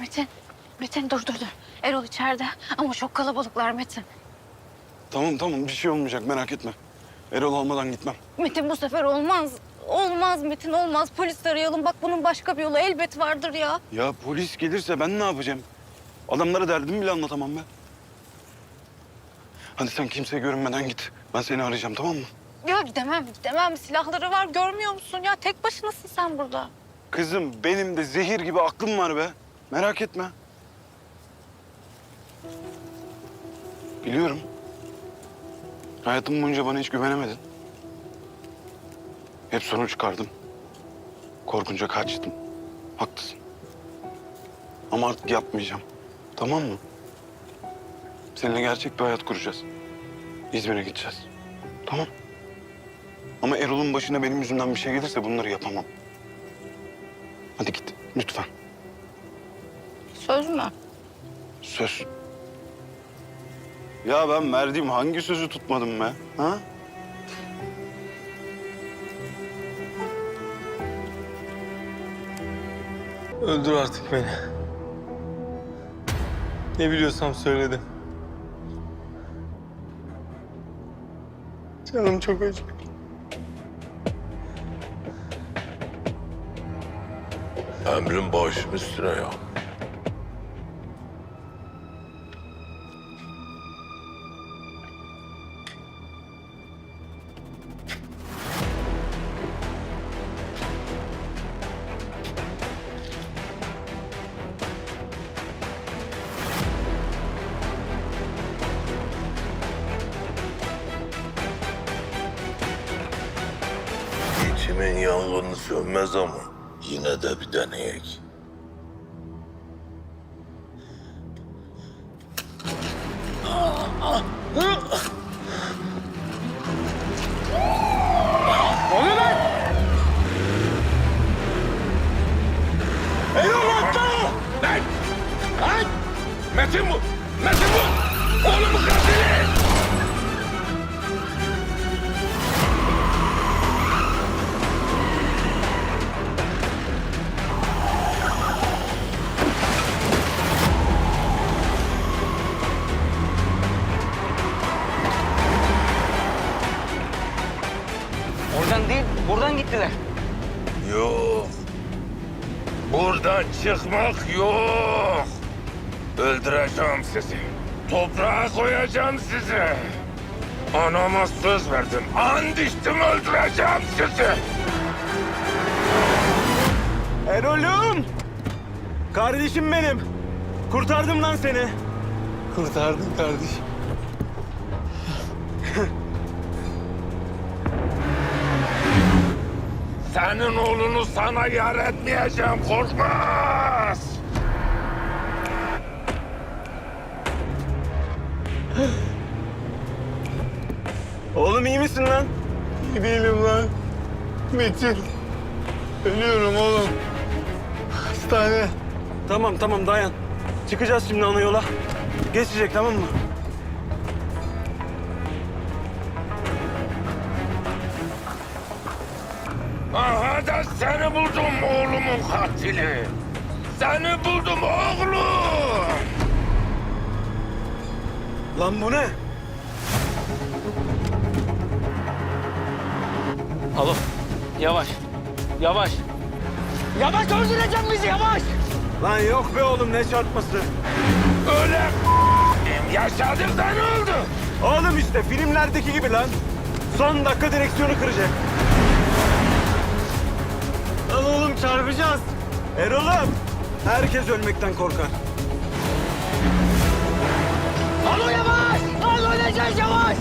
Metin, Metin dur dur dur. Erol içeride ama çok kalabalıklar Metin. Tamam tamam bir şey olmayacak merak etme. Erol olmadan gitmem. Metin bu sefer olmaz. Olmaz Metin olmaz. Polis arayalım. Bak bunun başka bir yolu elbet vardır ya. Ya polis gelirse ben ne yapacağım? Adamlara derdimi bile anlatamam ben. Hadi sen kimseye görünmeden git. Ben seni arayacağım tamam mı? Ya gidemem gidemem. Silahları var görmüyor musun ya? Tek başınasın sen burada. Kızım benim de zehir gibi aklım var be. Merak etme. Biliyorum. Hayatım boyunca bana hiç güvenemedin. Hep sorun çıkardım. Korkunca kaçtım. Haklısın. Ama artık yapmayacağım. Tamam mı? Seninle gerçek bir hayat kuracağız. İzmir'e gideceğiz. Tamam. Ama Erol'un başına benim yüzümden bir şey gelirse bunları yapamam. Hadi git lütfen. Söz mü? Söz. Ya ben verdiğim hangi sözü tutmadım be? Ha? Öldür artık beni. Ne biliyorsam söyledim. Canım çok acı. Emrin başım üstüne ya. İçimin yangını sönmez ama yine de bir deneyek. Oradan değil, buradan gittiler. Yok. Buradan çıkmak yok. Öldüreceğim sizi. Toprağa koyacağım sizi. Anama söz verdim. And içtim öldüreceğim sizi. Erol'üm! Kardeşim benim. Kurtardım lan seni. Kurtardın kardeşim. Senin oğlunu sana yar etmeyeceğim korkmaz. Oğlum iyi misin lan? İyi değilim lan. Metin. Ölüyorum oğlum. Hastane. Tamam tamam dayan. Çıkacağız şimdi ana yola. Geçecek tamam mı? Aha da seni buldum oğlumun katili. Seni buldum oğlum. Lan bu ne? Alo, yavaş, yavaş. Yavaş öldüreceğim bizi, yavaş. Lan yok be oğlum ne çarpması? Öyle yaşadık da ne oldu? Oğlum işte filmlerdeki gibi lan. Son dakika direksiyonu kıracak. Lan oğlum çarpacağız. Erol'um. Herkes ölmekten korkar. Alo yavaş, alo yavaş.